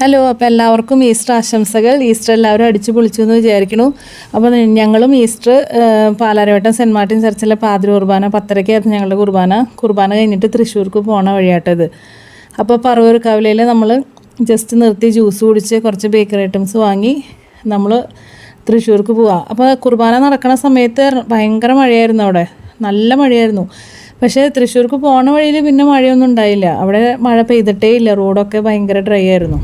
Hello അപ്പോൾ എല്ലാവർക്കും Easter ആശംസകൾ. ഈസ്റ്റർ എല്ലാവരും അടിച്ചു പൊളിച്ചു എന്ന് വിചാരിക്കണു. അപ്പോൾ ഞങ്ങളും ഈസ്റ്റർ പാലാരവട്ടം സെന്റ് മാർട്ടിൻ ചർച്ചിലെ പാതിരി കുർബാന പത്തരയ്ക്കായിരുന്നു ഞങ്ങളുടെ കുർബാന. കുർബാന കഴിഞ്ഞിട്ട് തൃശ്ശൂർക്ക് പോണ വഴിയാട്ടത് അപ്പോൾ പറവൂർ കവലയിൽ നമ്മൾ ജസ്റ്റ് നിർത്തി ജ്യൂസ് കുടിച്ച് കുറച്ച് ബേക്കറി ഐറ്റംസ് വാങ്ങി നമ്മൾ തൃശ്ശൂർക്ക് പോവാം. അപ്പോൾ കുർബാന നടക്കുന്ന സമയത്ത് ഭയങ്കര മഴയായിരുന്നു അവിടെ. നല്ല മഴയായിരുന്നു. പക്ഷേ തൃശ്ശൂർക്ക് പോണ വഴിയിൽ പിന്നെ മഴയൊന്നും ഉണ്ടായില്ല. അവിടെ മഴ പെയ്തിട്ടേ ഇല്ല. റോഡൊക്കെ ഭയങ്കര ഡ്രൈ ആയിരുന്നു.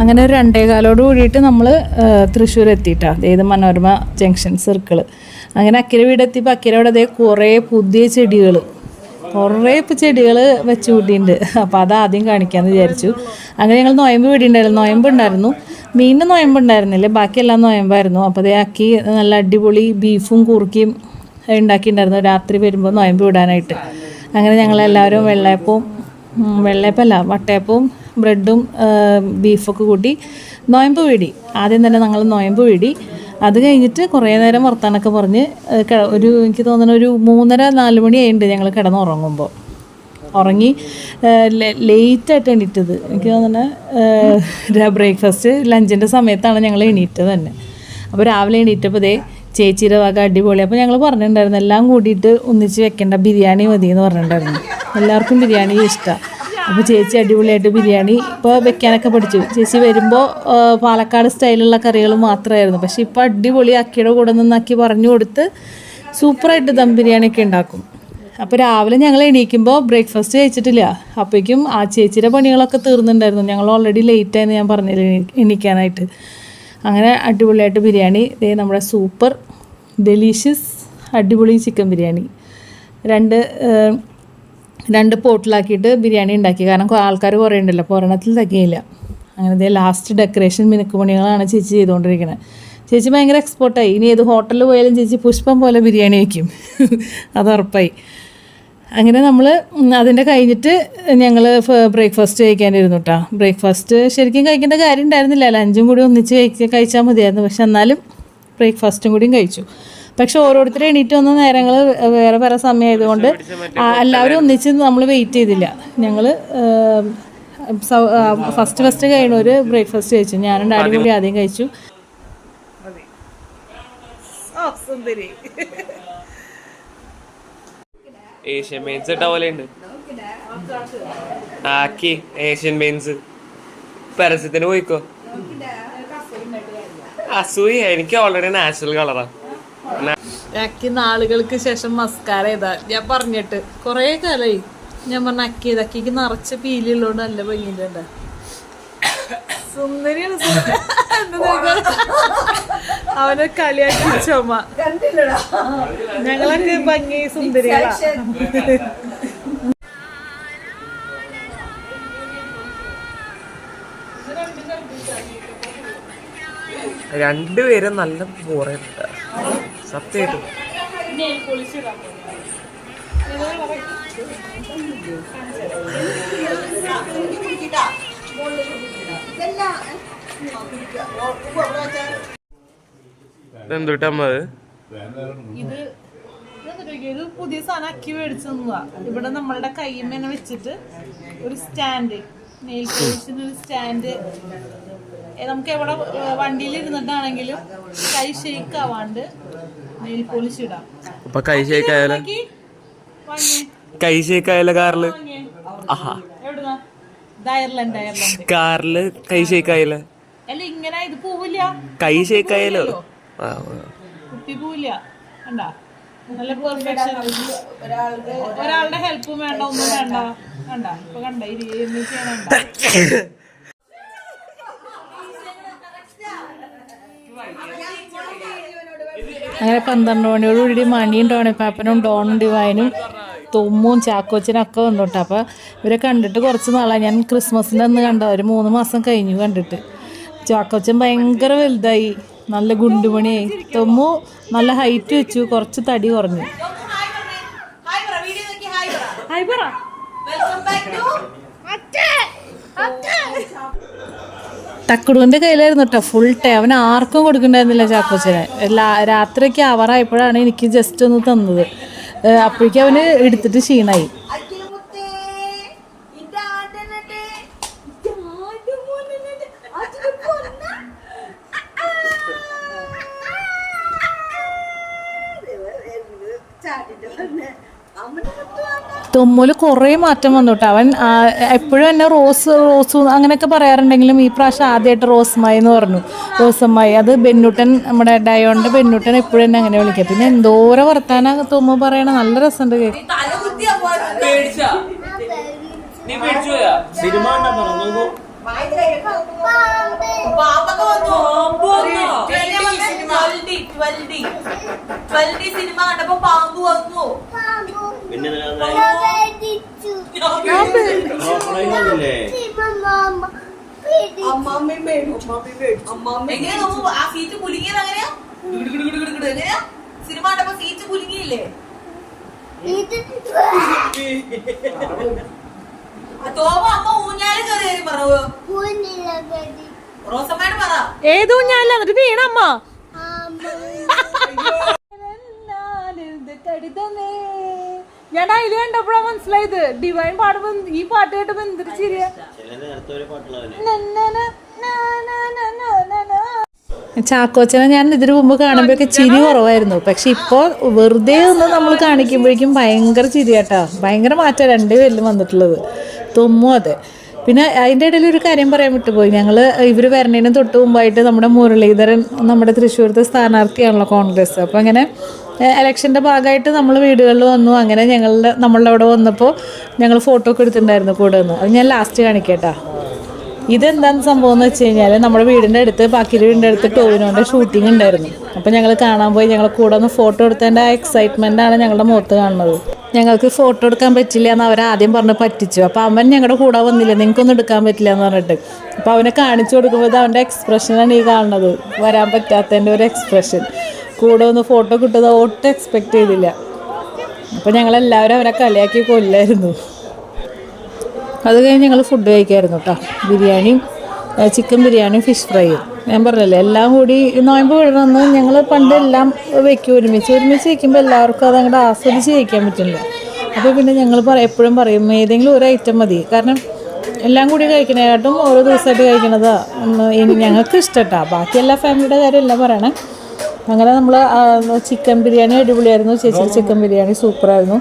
അങ്ങനെ ഒരു രണ്ടേകാലോട് കൂടിയിട്ട് നമ്മൾ തൃശ്ശൂർ എത്തിയിട്ടാ ഏത് മനോരമ ജംഗ്ഷൻ സർക്കിൾ അങ്ങനെ അക്കിര വീട് വീടെത്തിയപ്പോൾ അക്കിര അവിടെ അതേ കുറേ പുതിയ ചെടികൾ കുറേ ഇപ്പോൾ ചെടികൾ വെച്ച് കൂട്ടിയിട്ടുണ്ട് അപ്പോൾ അത് ആദ്യം കാണിക്കാമെന്ന് വിചാരിച്ചു. അങ്ങനെ ഞങ്ങൾ നോയമ്പ് വീടിണ്ടായിരുന്നു. നോയമ്പ് ഉണ്ടായിരുന്നു. മീനിന് നോയമ്പ് ഉണ്ടായിരുന്നില്ല. ബാക്കിയെല്ലാം നോയമ്പായിരുന്നു. അപ്പോൾ അതേ അക്കി നല്ല അടിപൊളി ബീഫും കുറുക്കിയും ഉണ്ടാക്കിയിട്ടുണ്ടായിരുന്നു രാത്രി വരുമ്പോൾ നോയമ്പ് വിടാനായിട്ട്. അങ്ങനെ ഞങ്ങളെല്ലാവരും വെള്ളയപ്പവും വെള്ളയപ്പല്ല വട്ടയപ്പവും ബ്രെഡും ബീഫൊക്കെ കൂട്ടി നോയമ്പ് വീടി. ആദ്യം തന്നെ ഞങ്ങൾ നോയമ്പ് വീടി. അത് കഴിഞ്ഞിട്ട് കുറേ നേരം വർത്താനൊക്കെ പറഞ്ഞ് ഒരു എനിക്ക് തോന്നുന്നു ഒരു മൂന്നര നാല് മണി ആയിട്ട് ഞങ്ങൾ കിടന്ന് ഉറങ്ങുമ്പോൾ ഉറങ്ങി ലേറ്റായിട്ട് എണീറ്റത്. എനിക്ക് തോന്നുന്നു ബ്രേക്ക്ഫാസ്റ്റ് ലഞ്ചിന്റെ സമയത്താണ് ഞങ്ങൾ എണീറ്റത് തന്നെ. അപ്പോൾ രാവിലെ എണീറ്റപ്പോൾ ദേ ചേച്ചിയുടെ വക അടിപൊളി. അപ്പോൾ ഞങ്ങൾ പറഞ്ഞിട്ടുണ്ടായിരുന്നു എല്ലാം കൂടിയിട്ട് ഒന്നിച്ച് വെക്കേണ്ട ബിരിയാണി മതി എന്ന് പറഞ്ഞിട്ടുണ്ടായിരുന്നു. എല്ലാവർക്കും ബിരിയാണി ഇഷ്ടമാണ് അപ്പോൾ ചേച്ചി അടിപൊളിയായിട്ട് ബിരിയാണി ഇപ്പോൾ വെക്കാനൊക്കെ പഠിച്ചു. ചേച്ചി വരുമ്പോൾ പാലക്കാട് സ്റ്റൈലുള്ള കറികൾ മാത്രമായിരുന്നു പക്ഷേ ഇപ്പോൾ അടിപൊളി അക്കിയുടെ കൂടെ നിന്നാക്കി പറഞ്ഞു കൊടുത്ത് സൂപ്പറായിട്ട് ദം ബിരിയാണിയൊക്കെ ഉണ്ടാക്കും. അപ്പോൾ രാവിലെ ഞങ്ങൾ എണീക്കുമ്പോൾ ബ്രേക്ക്ഫാസ്റ്റ് കഴിച്ചിട്ടില്ല. അപ്പോഴേക്കും ആ ചേച്ചിയുടെ പണികളൊക്കെ തീർന്നിട്ടുണ്ടായിരുന്നു. ഞങ്ങൾ ഓൾറെഡി ലേറ്റായെന്ന് ഞാൻ പറഞ്ഞില്ല എണീ- എണീക്കാനായിട്ട്. അങ്ങനെ അടിപൊളിയായിട്ട് ബിരിയാണി. ഇതേ നമ്മുടെ സൂപ്പർ ഡെലീഷ്യസ് അടിപൊളി ചിക്കൻ ബിരിയാണി. രണ്ട് രണ്ട് പോട്ടിലാക്കിയിട്ട് ബിരിയാണി ഉണ്ടാക്കി. കാരണം ആൾക്കാർ കുറേ ഉണ്ടല്ലോ. അപ്പോൾ ഒരെണ്ണത്തിൽ തികയില്ല അങ്ങനെ ദേ ലാസ്റ്റ് ഡെക്കറേഷൻ മിനുക്ക് പണികളാണ് ചേച്ചി ചെയ്തുകൊണ്ടിരിക്കുന്നത് ചേച്ചി ഭയങ്കര എക്സ്പോർട്ടായി ഇനി ഏത് ഹോട്ടലിൽ പോയാലും ചേച്ചി പുഷ്പം പോലെ ബിരിയാണി വയ്ക്കും അത് ഉറപ്പായി. അങ്ങനെ നമ്മൾ അതിന്റെ കഴിഞ്ഞിട്ട് ഞങ്ങൾ ബ്രേക്ക്ഫാസ്റ്റ് കഴിക്കാനിരുന്നു കേട്ടോ ബ്രേക്ക്ഫാസ്റ്റ് ശരിക്കും കഴിക്കേണ്ട കാര്യം ഉണ്ടായിരുന്നില്ല. ലഞ്ചും കൂടി ഒന്നിച്ച് കഴിക്കാൻ കഴിച്ചാൽ മതിയായിരുന്നു. പക്ഷെ എന്നാലും ബ്രേക്ക്ഫാസ്റ്റും കൂടിയും കഴിച്ചു. പക്ഷെ ഓരോരുത്തരും എണീറ്റ് വന്ന നേരങ്ങൾ വേറെ വേറെ സമയമായതുകൊണ്ട് എല്ലാവരും ഒന്നിച്ച് നമ്മൾ വെയിറ്റ് ചെയ്തില്ല. ഞങ്ങൾ ഫസ്റ്റ് ഫസ്റ്റ് കഴിയണവർ ബ്രേക്ക്ഫാസ്റ്റ് കഴിച്ചു. ഞാനും ഡാഡി കൂടി ആദ്യം കഴിച്ചു. സുന്ദരി. ഏഷ്യൻ മെയിൻസ് ഉണ്ട്. ആക്കി ഏഷ്യൻ മെയിൻസ്. പരസ്യത്തിന് പോയിക്കോ. അസൂയ എനിക്ക് ഓൾറെഡി നാച്ചുറൽ കളറാ അക്കി നാളുകൾക്ക് ശേഷം മസ്കാര ചെയ്താ. ഞാൻ പറഞ്ഞിട്ട് കൊറേ കാലായി. ഞാൻ പറഞ്ഞ അക്കി ചെയ്ത് അക്കിക്ക് നിറച്ച പീലിയുള്ളോണ്ട് നല്ല ഭംഗിയുണ്ട് സുന്ദരിയാണ്? അവനെ കളിയാക്കി ചുമ. ഞങ്ങളൊക്കെ ഭംഗി സുന്ദരികളാ. രണ്ടുപേരും നല്ല ബോറുണ്ട് സത്യമായിട്ടും. പുതിയ സാധനം അക്കി മേടിച്ചു തന്നതാ ഇവിടെ നമ്മളുടെ കയ്യമ്മേനെ വെച്ചിട്ട് ഒരു സ്റ്റാൻഡ്. നെയിൽ പോളിഷിന് ഒരു സ്റ്റാൻഡ്. നമുക്ക് എവിടെ വണ്ടിയിൽ ഇരുന്നിട്ടാണെങ്കിലും കൈ ഷെയ്ക്ക് ആവാണ്ട് നെയിൽ പോളിഷ് ഇടാം. അപ്പൊ കൈ ഷേക്കായാലോ കൈ ഷേക്കായാലോ കാറിൽ. ആഹാ. കാറിൽ കൈ ഷേക്കായാലോ അല്ല ഇങ്ങനെ ഇത് പോവില്ല. കൈ ഷേക്കായാലോ. കുട്ടി പോവില്ല. കണ്ടാ? നല്ല പെർഫെക്ഷൻ ഒരാളുടെ ഹെൽപ്പും വേണ്ട ഒന്നും വേണ്ട. കണ്ട? ഇപ്പൊ കണ്ട ചെയ്യണണ്ട അങ്ങനെ പന്ത്രണ്ട് മണിയോടുകൂടി മണിയും പാപ്പനും ഡോണും ഡിവൈനും തുമ്മും ചാക്കോച്ചനും ഒക്കെ വന്നു കേട്ടോ അപ്പോൾ ഇവരെ കണ്ടിട്ട് കുറച്ച് നാളായി. ഞാൻ ക്രിസ്മസിന്റെ അന്ന് കണ്ട ഒരു മൂന്ന് മാസം കഴിഞ്ഞു കണ്ടിട്ട്. ചാക്കോച്ചൻ ഭയങ്കര വലുതായി. നല്ല ഗുണ്ടുമണിയായി തുമ്മു നല്ല ഹൈറ്റ് വെച്ചു. കുറച്ച് തടി കുറഞ്ഞു. തക്കുടുവിന്റെ കയ്യിലായിരുന്നു കേട്ടോ ഫുൾ ടൈം അവൻ ആർക്കും കൊടുക്കണ്ടായിരുന്നില്ല ചാക്കോച്ചനെ. എല്ലാ രാത്രിയൊക്കെ അവറായപ്പോഴാണ് എനിക്ക് ജസ്റ്റ് ഒന്ന് തന്നത്. അപ്പോഴേക്കും അവന് എടുത്തിട്ട് ക്ഷീണായി. ചാടിന്റെ തുമ്മൽ കുറേ മാറ്റം വന്നു കേട്ടോ അവൻ എപ്പോഴും എന്നെ റോസ് റോസ് അങ്ങനെയൊക്കെ പറയാറുണ്ടെങ്കിലും ഈ പ്രാവശ്യം ആദ്യമായിട്ട് റോസ്മായി എന്ന് പറഞ്ഞു. റോസമ്മായി. അത് ബെന്നൂട്ടൻ നമ്മുടെ ഡയോണിന്റെ ബെന്നൂട്ടൻ എപ്പോഴും എന്നെ അങ്ങനെ വിളിക്കുക പിന്നെ എന്തോരം വർത്താന തുമ്മ പറയണ. നല്ല രസമുണ്ട് സിനിമ ഓഫ്ലൈനില്ലേ എങ്ങനെയാ നോക്കൂ? ആ സീറ്റ് കുലുങ്ങിയത് എങ്ങനെയാ? എങ്ങനെയാ? സിനിമ കണ്ടപ്പോ സീറ്റ് കുലുങ്ങിയില്ലേ? തോമ അമ്മ ഊഞ്ഞാൽ കയറി പറഞ്ഞു? റോസമ്മയോട് പറ. ഏതോ ഞാൻ എന്നിട്ട് വീണമ്മ ഞാൻ ഇല്ല കണ്ടപ്പോഴാ മനസ്സിലായത്. ഡിവൈൻ പാടുമ്പോ ഈ പാട്ട് കേട്ടപ്പോ എന്തൊരു ചിരിയ ചാക്കോച്ചനെ ഞാൻ ഇതിനു മുമ്പ് കാണുമ്പോഴൊക്കെ ചിരി കുറവായിരുന്നു. പക്ഷെ ഇപ്പോൾ വെറുതെ ഒന്ന് നമ്മൾ കാണിക്കുമ്പോഴേക്കും ഭയങ്കര ചിരിയാട്ടോ. ഭയങ്കര മാറ്റം രണ്ടുപേരിലും വന്നിട്ടുള്ളത്. തുമ്മും അതെ. പിന്നെ അതിന്റെ ഇടയിൽ ഒരു കാര്യം പറയാൻ വിട്ടുപോയി. ഞങ്ങൾ ഇവർ വരണേനും തൊട്ട് മുമ്പായിട്ട് നമ്മുടെ മുരളീധരൻ നമ്മുടെ തൃശ്ശൂരത്തെ സ്ഥാനാർത്ഥിയാണല്ലോ കോൺഗ്രസ്. അപ്പോൾ അങ്ങനെ ഇലക്ഷന്റെ ഭാഗമായിട്ട് നമ്മൾ വീടുകളിൽ വന്നു. അങ്ങനെ ഞങ്ങളുടെ നമ്മളുടെ അവിടെ വന്നപ്പോൾ ഞങ്ങൾ ഫോട്ടോ ഒക്കെ എടുത്തിട്ടുണ്ടായിരുന്നു കൂടെ നിന്ന്. അത് ഞാൻ ലാസ്റ്റ് കാണിക്കട്ടാ. ഇതെന്താന്ന് സംഭവം എന്ന് വെച്ച് കഴിഞ്ഞാൽ നമ്മുടെ വീടിന്റെ അടുത്ത് ബാക്കി വീടിന്റെ അടുത്ത് ടോവിനോന്റെ ഷൂട്ടിംഗ് ഉണ്ടായിരുന്നു. അപ്പോൾ ഞങ്ങൾ കാണാൻ പോയി. ഞങ്ങൾ കൂടെ ഒന്ന് ഫോട്ടോ എടുത്തതിന്റെ ആ എക്സൈറ്റ്മെന്റാണ് ഞങ്ങളുടെ മുഖത്ത് കാണുന്നത്. ഞങ്ങൾക്ക് ഫോട്ടോ എടുക്കാൻ പറ്റില്ല എന്ന് അവർ ആദ്യം പറഞ്ഞ് പറ്റിച്ചു. അപ്പോൾ അവൻ ഞങ്ങളുടെ കൂടെ വന്നില്ല. നിങ്ങൾക്കൊന്നും എടുക്കാൻ പറ്റില്ല എന്ന് പറഞ്ഞിട്ട്. അപ്പോൾ അവനെ കാണിച്ചു കൊടുക്കുമ്പോൾ അവന്റെ എക്സ്പ്രഷനാണ് ഈ കാണുന്നത്. വരാൻ പറ്റാത്തതിന്റെ ഒരു എക്സ്പ്രഷൻ കൂടെ ഒന്ന് ഫോട്ടോ കിട്ടുന്നത് ഒട്ടും എക്സ്പെക്റ്റ് ചെയ്തില്ല. അപ്പോൾ ഞങ്ങളെല്ലാവരും അവരെ കളിയാക്കി കൊല്ലായിരുന്നു. അത് കഴിഞ്ഞ് ഞങ്ങൾ ഫുഡ് കഴിക്കായിരുന്നു കേട്ടോ ബിരിയാണിയും ചിക്കൻ ബിരിയാണിയും ഫിഷ് ഫ്രൈയും ഞാൻ പറഞ്ഞല്ലേ എല്ലാം കൂടി നോയമ്പ് വിടണമെന്ന് ഞങ്ങൾ പണ്ട് എല്ലാം വെക്കും ഒരുമിച്ച്. ഒരുമിച്ച് വയ്ക്കുമ്പോൾ എല്ലാവർക്കും അത് അങ്ങോട്ട് ആസ്വദിച്ച് കഴിക്കാൻ പറ്റില്ല. അപ്പോൾ പിന്നെ ഞങ്ങൾ പറ എപ്പോഴും പറയും ഏതെങ്കിലും ഒരു ഐറ്റം മതി. കാരണം എല്ലാം കൂടി കഴിക്കണേക്കാട്ടും ഓരോ ദിവസമായിട്ട് കഴിക്കണതാ. ഒന്ന് ഇനി ഞങ്ങൾക്ക് ഇഷ്ടട്ടാ. ബാക്കി എല്ലാ ഫാമിലിയുടെ കാര്യമല്ല പറയണേ. അങ്ങനെ നമ്മൾ ചിക്കൻ ബിരിയാണി അടിപൊളിയായിരുന്നു. ചേച്ചി ചിക്കൻ ബിരിയാണി സൂപ്പറായിരുന്നു.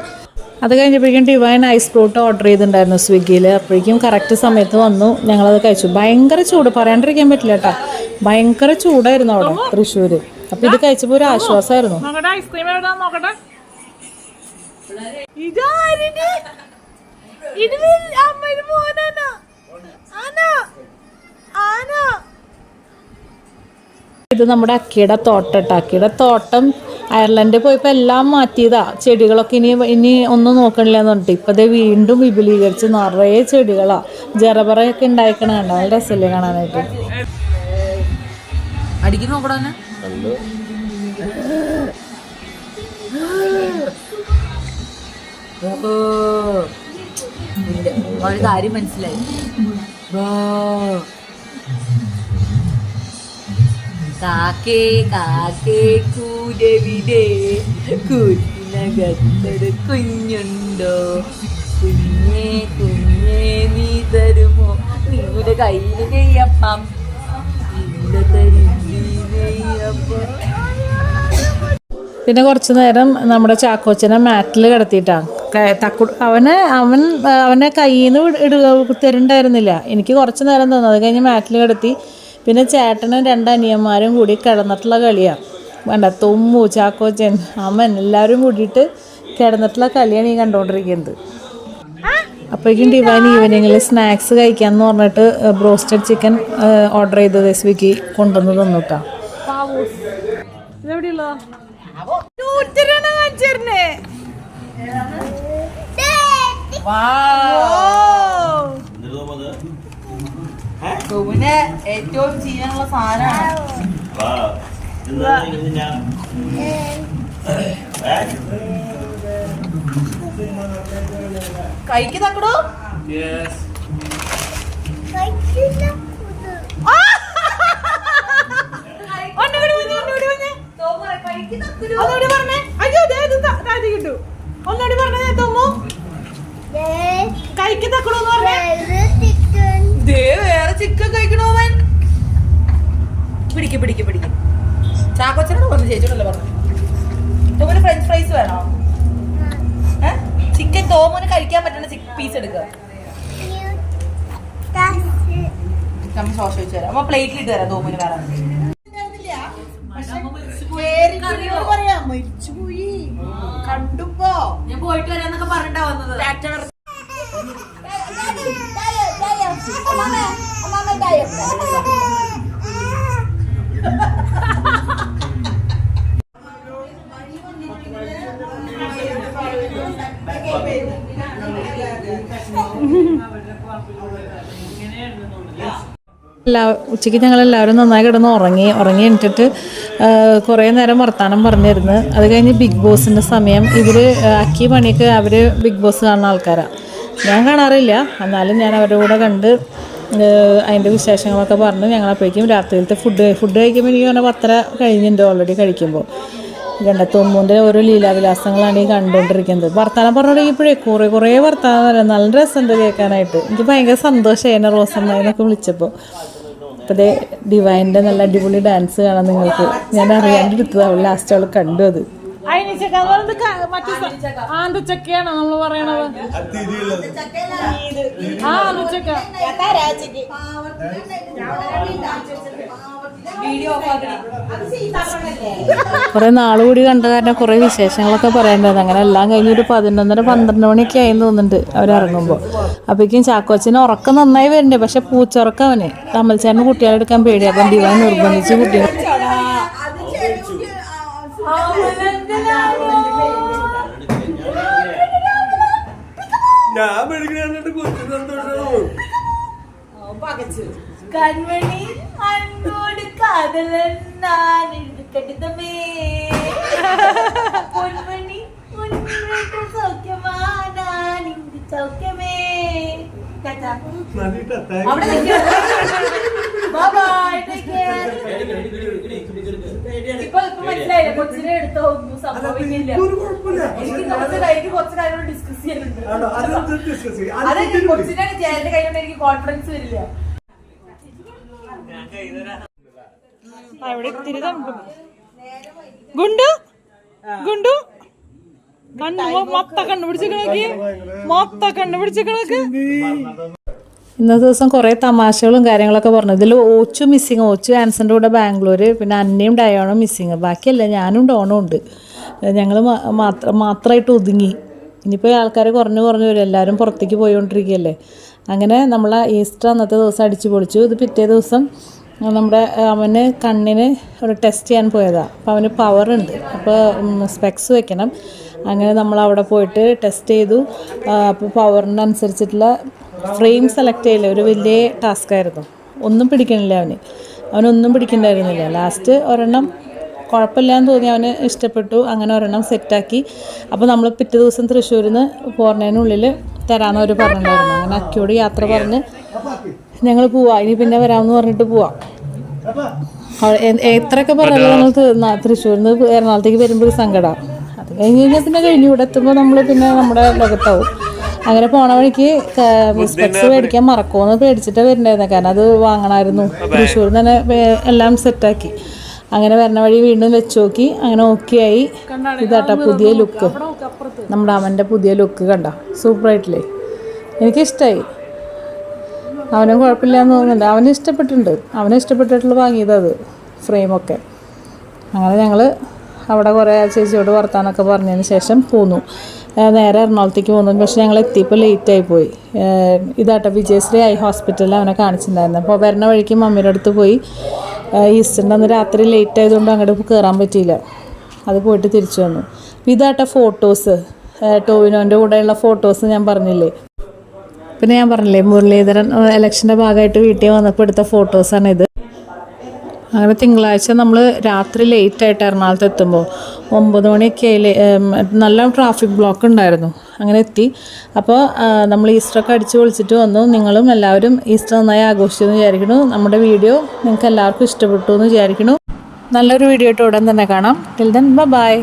അത് കഴിഞ്ഞപ്പോഴേക്കും ഡിവൈൻ ഐസ് ഫ്രൂട്ട് ഓർഡർ ചെയ്തിട്ടുണ്ടായിരുന്നു സ്വിഗ്ഗിയിൽ അപ്പോഴേക്കും കറക്റ്റ് സമയത്ത് വന്നു. ഞങ്ങളത് കഴിച്ചു. ഭയങ്കര ചൂട്. പറയാണ്ടിരിക്കാൻ പറ്റില്ല കേട്ടോ. ഭയങ്കര ചൂടായിരുന്നു അവിടെ തൃശ്ശൂർ അപ്പം ഇത് കഴിച്ചപ്പോൾ ഒരു ആശ്വാസമായിരുന്നു ഐസ്ക്രീം ആന. നോക്കട്ടെ ഇത് നമ്മുടെ അക്കിയുടെ തോട്ടം കേട്ടോ അക്കിയുടെ തോട്ടം അയർലൻഡിൽ പോയപ്പോൾ എല്ലാം മാറ്റിയതാ. ചെടികളൊക്കെ ഇനി ഇനി ഒന്നും നോക്കണില്ല എന്ന് പറഞ്ഞിട്ട്. ഇപ്പോൾ ദേ വീണ്ടും വിപുലീകരിച്ച് നിറയെ ചെടികളാ. ജറബറയൊക്കെ ഉണ്ടായിക്കണ കണ്ടോ? നല്ല രസമല്ലേ കാണാനായിട്ട്. അടിക്കുന്നു ഒരു കാര്യം മനസ്സിലായി. കാക്കേ കാക്കേ കൂരവിടെ കൂട്ടിനകത്തൊരു കുഞ്ഞുണ്ടോ? കുഞ്ഞേ കുഞ്ഞേ നീ തരുമോ? നിങ്ങളുടെ കയ്യിൽ നെയ്യപ്പം. ഇല്ല തരുന്നി നെയ്യപ്പം. പിന്നെ കുറച്ച് നേരം നമ്മുടെ ചാക്കോച്ചനെ മാറ്റിൽ കിടത്തിയിട്ടാണ് തക്കു അവനെ അവൻ അവനെ കയ്യിൽ നിന്ന് ഇടുക തരുന്നുണ്ടായിരുന്നില്ല എനിക്ക് കുറച്ച് നേരം തന്നു. അത് കഴിഞ്ഞ് മാറ്റിൽ കിടത്തി. പിന്നെ ചേട്ടനും രണ്ടനിയന്മാരും കൂടി കിടന്നിട്ടുള്ള കളിയാണ് വേണ്ട തുമ്മു ചാക്കോച്ചൻ അമ്മൻ എല്ലാവരും കൂടിയിട്ട് കിടന്നിട്ടുള്ള കളിയാണ് ഈ കണ്ടുകൊണ്ടിരിക്കുന്നത് അപ്പോഴേക്കും ഡിവൈൻ ഈവനിങ്ങിൽ സ്നാക്സ് കഴിക്കാമെന്ന് പറഞ്ഞിട്ട് ബ്രോസ്റ്റഡ് ചിക്കൻ ഓർഡർ ചെയ്തത് സ്വിഗ്ഗി കൊണ്ടുവന്ന് തന്നുട്ടാ തോന്നുന്നത് സോമുന് ഏറ്റവും ചെയ്യാനുള്ള സാധനമാണ്. വാ എന്താ ഇത് ഞാൻ ഏ? കൈക്ക് തക്കടോ യെസ് ഒന്നുകൂടി പറഞ്ഞേ തോമു കൈക്ക് തക്കണോന്ന് പറഞ്ഞേ ദേ വേറെ ചിക്കൻ കഴിക്കണോവൻ പിടിക്ക് പിടിക്ക് പിടിക്ക് ചാക്കോച്ചനോട് പറഞ്ഞു ചേച്ചിയോടല്ലേ പറഞ്ഞു തോമന് ഫ്രഞ്ച് ഫ്രൈസ് വേണോ ഏ? ചിക്കൻ ചിക്കൻ തോമന് കഴിക്കാൻ പറ്റുന്ന പീസ് എടുക്കുക നമ്മൾ സോസ് വെച്ച് തരാം. അപ്പൊ പ്ലേറ്റിൽ ഇട്ട് തരാം തോമിന് വേറെ കണ്ടുപ്പോ. ഞാൻ പോയിട്ട് വരാന്നൊക്കെ പറഞ്ഞിട്ടാ വന്നത്. എല്ലാ ഉച്ചയ്ക്ക് ഞങ്ങൾ എല്ലാവരും നന്നായി കിടന്ന് ഉറങ്ങി ഉറങ്ങി എന്നിട്ട് കുറേ നേരം വർത്തമാനം പറഞ്ഞിരുന്നു. അത് കഴിഞ്ഞ് ബിഗ് ബോസിന്റെ സമയം ഇവർ അക്കി പണിയൊക്കെ അവർ ബിഗ് ബോസ് കാണുന്ന ആൾക്കാരാണ് ഞാൻ കാണാറില്ല. എന്നാലും ഞാൻ അവരുടെ കൂടെ കണ്ട് അതിന്റെ വിശേഷങ്ങളൊക്കെ പറഞ്ഞ് ഞങ്ങളപ്പോഴേക്കും രാത്രിയിലത്തെ ഫുഡ് ഫുഡ് കഴിക്കുമ്പോൾ എനിക്ക് പറഞ്ഞാൽ പത്തര കഴിഞ്ഞിട്ടുണ്ട് ഓൾറെഡി കഴിക്കുമ്പോൾ ഗണ്ടത്തൊമ്പൂന്റെ ഓരോ ലീലാവിലാസങ്ങളാണ് ഈ കണ്ടുകൊണ്ടിരിക്കുന്നത്. വർത്തമാനം പറഞ്ഞു തുടങ്ങിയപ്പോഴേ കുറേ കുറേ വർത്തമാനം പറയാം. നല്ല രസമുണ്ട് കേൾക്കാനായിട്ട്. എനിക്ക് ഭയങ്കര സന്തോഷമായി എന്നെ റോസമ്മേനൊക്കെ വിളിച്ചപ്പോൾ അപ്പോൾ ദേ ഡിവൈന്റെ നല്ല അടിപൊളി ഡാൻസ് കാണാം നിങ്ങൾക്ക് ഞാൻ അറിയാണ്ടെടുത്തതാണ് ലാസ്റ്റ് അവൾ കണ്ടു അത്. ആന്തച്ചക്കയാണോ നമ്മൾ പറയണത്. ആ ആന്തച്ചക്ക കുറെ നാൾ കൂടി കണ്ട കാരണം കുറെ വിശേഷങ്ങളൊക്കെ പറയേണ്ടത് അങ്ങനെ എല്ലാം കഴിഞ്ഞ് ഒരു പതിനൊന്നര പന്ത്രണ്ട് മണിയൊക്കെ ആയി തോന്നുന്നുണ്ട് അവരിറങ്ങുമ്പോൾ അപ്പോഴേക്കും ചാക്കോച്ചന് ഉറക്കം നന്നായി വരുന്നുണ്ട് പക്ഷെ പൂച്ചുറക്കം അവന്. കമൽച്ചാറിന് കുട്ടികളെ എടുക്കാൻ പേടി അപ്പം ദിവാൻ നിർബന്ധിച്ച് കുട്ടികൾ ഞാൻ അവിടെ care. ഇപ്പൊ ഇപ്പൊ മനസ്സിലായില്ലേ? കൊച്ചിനെ എടുത്തോ ഒന്നും സംഭവിക്കില്ല. എനിക്ക് കുറച്ച് കുറച്ച് കാര്യങ്ങൾ ഡിസ്കസ് അതെ കൊച്ചിനെ കയ്യിലുണ്ട് എനിക്ക് കോൺഫിഡൻസ് വരില്ല. അവിടെ ഇത്തിരി ഗുണ്ടു? ഗുണ്ടു? കണ്ണു മൊത്ത കണ്ടുപിടിച്ചിക്കണോക്ക് മൊത്ത കണ്ടുപിടിച്ചിക്കണോക്ക് ഇന്നത്തെ ദിവസം കുറേ തമാശകളും കാര്യങ്ങളൊക്കെ പറഞ്ഞു. ഇതിൽ ഓച്ചു മിസ്സിങ് ഓച്ചു ആൻസന്റെ കൂടെ ബാംഗ്ലൂർ പിന്നെ അന്നയും ഡയോണും മിസ്സിങ് ബാക്കിയല്ല ഞാനും ഡോണും ഉണ്ട്. ഞങ്ങൾ മാത്രം മാത്രമായിട്ട് ഒതുങ്ങി. ഇനിയിപ്പോൾ ആൾക്കാർ കുറഞ്ഞു കുറഞ്ഞു വരും. എല്ലാവരും പുറത്തേക്ക് പോയിക്കൊണ്ടിരിക്കുകയല്ലേ അങ്ങനെ നമ്മൾ ഈസ്റ്റർ അന്നത്തെ ദിവസം അടിച്ചു പൊളിച്ചു. ഇത് പിറ്റേ ദിവസം നമ്മുടെ അവന് കണ്ണിന് ഒരു ടെസ്റ്റ് ചെയ്യാൻ പോയതാണ് അപ്പോൾ അവന് പവറുണ്ട് അപ്പോൾ സ്പെക്സ് വെക്കണം. അങ്ങനെ നമ്മൾ അവിടെ പോയിട്ട് ടെസ്റ്റ് ചെയ്തു. അപ്പോൾ പവറിനനുസരിച്ചിട്ടുള്ള ഫ്രെയിം സെലക്ട് ചെയ്യില്ല ഒരു വലിയ ടാസ്ക് ആയിരുന്നു. ഒന്നും പിടിക്കണില്ല അവന്. അവനൊന്നും പിടിക്കണ്ടായിരുന്നില്ല. ലാസ്റ്റ് ഒരെണ്ണം കുഴപ്പമില്ലാന്ന് തോന്നി. അവന് ഇഷ്ടപ്പെട്ടു. അങ്ങനെ ഒരെണ്ണം സെറ്റാക്കി അപ്പോൾ നമ്മൾ പിറ്റേ ദിവസം തൃശ്ശൂരിൽ നിന്ന് പോരണേനുള്ളിൽ തരാമെന്ന് അവർ പറഞ്ഞിട്ടുണ്ടായിരുന്നു. അങ്ങനെ അക്കിയോട് യാത്ര പറഞ്ഞ് ഞങ്ങൾ പോവാ. ഇനി പിന്നെ വരാമെന്ന് പറഞ്ഞിട്ട് പോവാ. എത്രയൊക്കെ പറഞ്ഞാലും നമ്മൾ തൃശ്ശൂരിൽ നിന്ന് എറണാകുളത്തേക്ക് വരുമ്പോൾ ഒരു സങ്കടമാണ് അത് കഴിഞ്ഞ് കഴിഞ്ഞാൽ പിന്നെ കഴിഞ്ഞു. ഇവിടെ എത്തുമ്പോൾ നമ്മൾ പിന്നെ നമ്മുടെ ലോകത്താവും. അങ്ങനെ പോണ വഴിക്ക് സ്പെക്സ് മേടിക്കാൻ മറക്കുമെന്ന് പേടിച്ചിട്ട് വരുന്നുണ്ടായിരുന്നത് കാരണം അത് വാങ്ങണമായിരുന്നു തൃശ്ശൂരിൽ തന്നെ എല്ലാം സെറ്റാക്കി. അങ്ങനെ വരണ വഴി വീണ്ടും വെച്ച് നോക്കി അങ്ങനെ ഓക്കെ ആയി. ഇതാട്ടാ പുതിയ ലുക്ക്. നമ്മുടെ അവന്റെ പുതിയ ലുക്ക് കണ്ട? സൂപ്പറായിട്ടില്ലേ? എനിക്കിഷ്ടമായി അവനും കുഴപ്പമില്ലാന്ന് തോന്നുന്നുണ്ട്. അവന് ഇഷ്ടപ്പെട്ടിട്ടുണ്ട്. അവന് ഇഷ്ടപ്പെട്ടിട്ടുള്ള വാങ്ങിയത് അത് ഫ്രെയിമൊക്കെ. അങ്ങനെ ഞങ്ങൾ അവിടെ കുറേ ചേച്ചിയോട് വർത്താനൊക്കെ പറഞ്ഞതിന് ശേഷം പോന്നു. നേരെ എറണാകുളത്തേക്ക് പോന്നു. പക്ഷെ ഞങ്ങൾ എത്തിയപ്പോൾ ലേറ്റായി പോയി. ഇതാട്ടെ വിജയശ്രീ ഐ ഹോസ്പിറ്റലിൽ അവനെ കാണിച്ചിട്ടുണ്ടായിരുന്നു. അപ്പോൾ വരുന്ന വഴിക്ക് മമ്മിയുടെ അടുത്ത് പോയി. ഈസ്റ്ററിന്റെ അന്ന് രാത്രി ലേറ്റ് ആയതുകൊണ്ട് അങ്ങോട്ട് കയറാൻ പറ്റിയില്ല. അത് പോയിട്ട് തിരിച്ചു വന്നു. ഇതാട്ടോ ഫോട്ടോസ് ടോവിനോന്റെ കൂടെയുള്ള ഫോട്ടോസ് ഞാൻ പറഞ്ഞില്ലേ? പിന്നെ ഞാൻ പറഞ്ഞില്ലേ മുരളീധരൻ ഇലക്ഷന്റെ ഭാഗമായിട്ട് വീട്ടിൽ വന്നപ്പോൾ എടുത്ത ഫോട്ടോസാണ് ഇത്. അങ്ങനെ തിങ്കളാഴ്ച നമ്മൾ രാത്രി ലേറ്റ് ആയിട്ട് എറണാകുളത്ത് എത്തുമ്പോൾ ഒമ്പത് മണിയൊക്കെ ആയില്ലേ നല്ല ട്രാഫിക് ബ്ലോക്ക് ഉണ്ടായിരുന്നു. അങ്ങനെ എത്തി. അപ്പോൾ നമ്മൾ ഈസ്റ്ററൊക്കെ അടിച്ച് പൊളിച്ചിട്ട് വന്നു. നിങ്ങളും എല്ലാവരും ഈസ്റ്റർ നന്നായി ആഘോഷിച്ചു എന്ന് വിചാരിക്കുന്നു. നമ്മുടെ വീഡിയോ നിങ്ങൾക്ക് എല്ലാവർക്കും ഇഷ്ടപ്പെട്ടു എന്ന് വിചാരിക്കുന്നു. നല്ലൊരു വീഡിയോ ആയിട്ട് ഉടൻ തന്നെ കാണാം. Till then bye